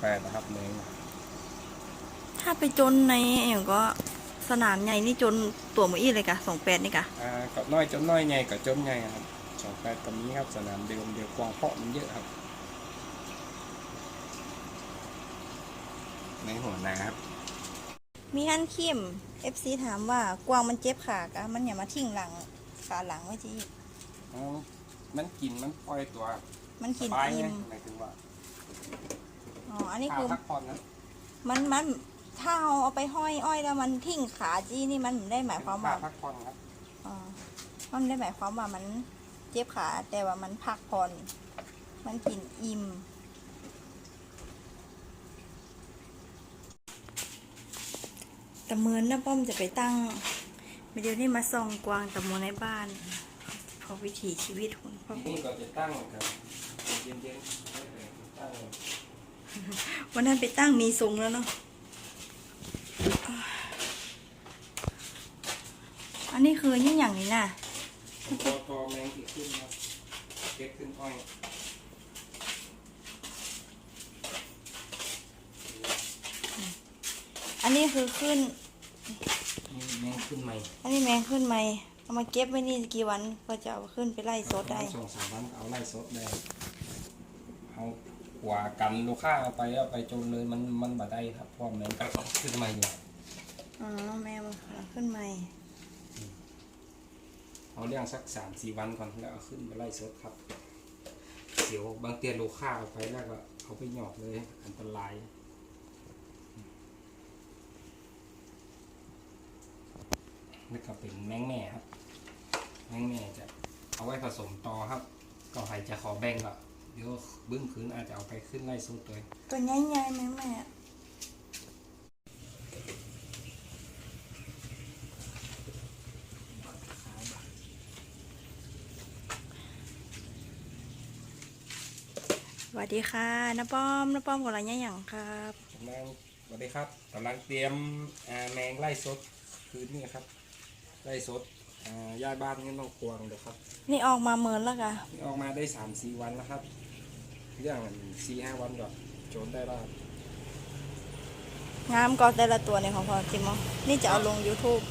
แปดนะครับแมงถ้าไปจนในอย่างก็สนามใหญ่นี่จนตัวหมืออีเลยกะสองแปดนี่กะอ่ากับน้อยจนน้อยใหญ่กับจนใหญ่ครับสองแปดกับนี้ครับสนามเดิมเดียวกว้างเพาะมันเยอะครับ ในหัวนาครับ มีฮันคิม FC ถามว่ากวางมันเจ็บขากะมันอย่ามาทิ้งหลังขาหลังไว้จีอ๋อมันกินมันปล่อยตัว มันสกินบายอิ่ไงมหมายถึงว่าอ๋ออันนี้ค่าคือพักผ่อนนะมันมันถ้าเอาเอาไปห้อยอ้อยแล้วมันทิ้งขาจี้นี่มันได้หมายความค่าว่าพักผ่อนครับอ๋อมันได้หมายความว่ามันเจ็บขาแต่ว่ามันพักผ่อนมันกินอิ่มแต่เมือนนะป้อมจะไปตั้งเดี๋ยวนี้มาส่องกวางตะมูในบ้าน เพราะวิถีชีวิตของพ่อทีนี้ก็จะตั้งครับเย็นๆไม่เป็นตั้งวันนั้นไปตั้งมีทรงแล้วเนาะอันนี้คือยี่อย่างนี้น่ะพอพอแมงอีกขึ้นครับเก็บขึ้นอ้อยอันนี้คือขึ้นนี่แมงขึ้นใหม่อันนี้แมงขึ้นใหม่ เอามาเก็บไว้นี่กี่วันก็จะเอาขึ้นไปไล่สดได้สองสามวันก็เอาไล่สดได้เอากว่ากันลูกค้าเอาไปเอาไปจนเลยมันมันบ่ได้ครับเพราะแมงก็ขึ้นใหม่อยู่อ๋อแมวมันขึ้นใหม่เอาเรื่องสักสามสี่วันก่อนแล้วเอาขึ้นไปไล่สดครับเดี๋ยวบางเตียนลูกค้าเอาไปแล้วก็เอาไปหยอกเลยอันตราย นี่ก็เป็นแมงแม่ครับ แมงแม่จะเอาไว้ผสมต่อครับ ก็ใครจะขอแบ่งก็เดี๋ยวบึ้งคืนอาจจะเอาไปขึ้นไล่สดเลยตัวใหญ่ๆแมงแม่สวัสดีค่ะน้าป้อมน้าป้อมกับอะไรเนี่ยอย่างครับกำลังสวัสดีครับกำลังเตรียมอ่าแมงไล่สดคืนนี้ครับ ไล่สดอ่าย้ายบ้านนี่ต้องกวางเดี๋ยวครับนี่ออกมาเมินแล้วกะนี่ออกมาได้สามสี่วันแล้วครับ เรื่องสี่ห้าวันก่อนโจนได้แล้วครับงามก็แต่ละตัวในของพอจริงมั้งนี่จะเอาลง YouTube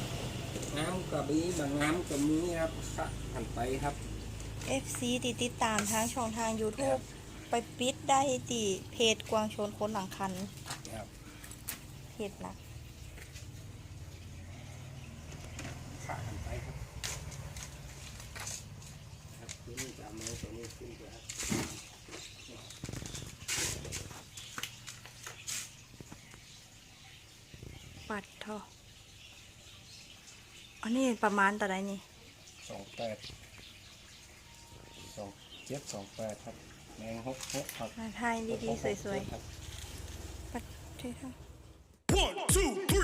น้ำกระบี่บางน้ำกระมีครับค่ะหันไปครับ FC ติดติดตามทางช่องทาง YouTube ไปปิดได้ที่เพจกวางชนคนหลังคันครับ เพจหลัก ขาหันไปครับครับนี่จะเอาแมงตัวนี้ขึ้นไปครับปัดทออันนี้ประมาณต่อใดนี่สองแปดสองเจ็ดสองแปดครับแมงหกหกครับมาไทยดีๆ สวยครับๆปัดเท่า One, two, three.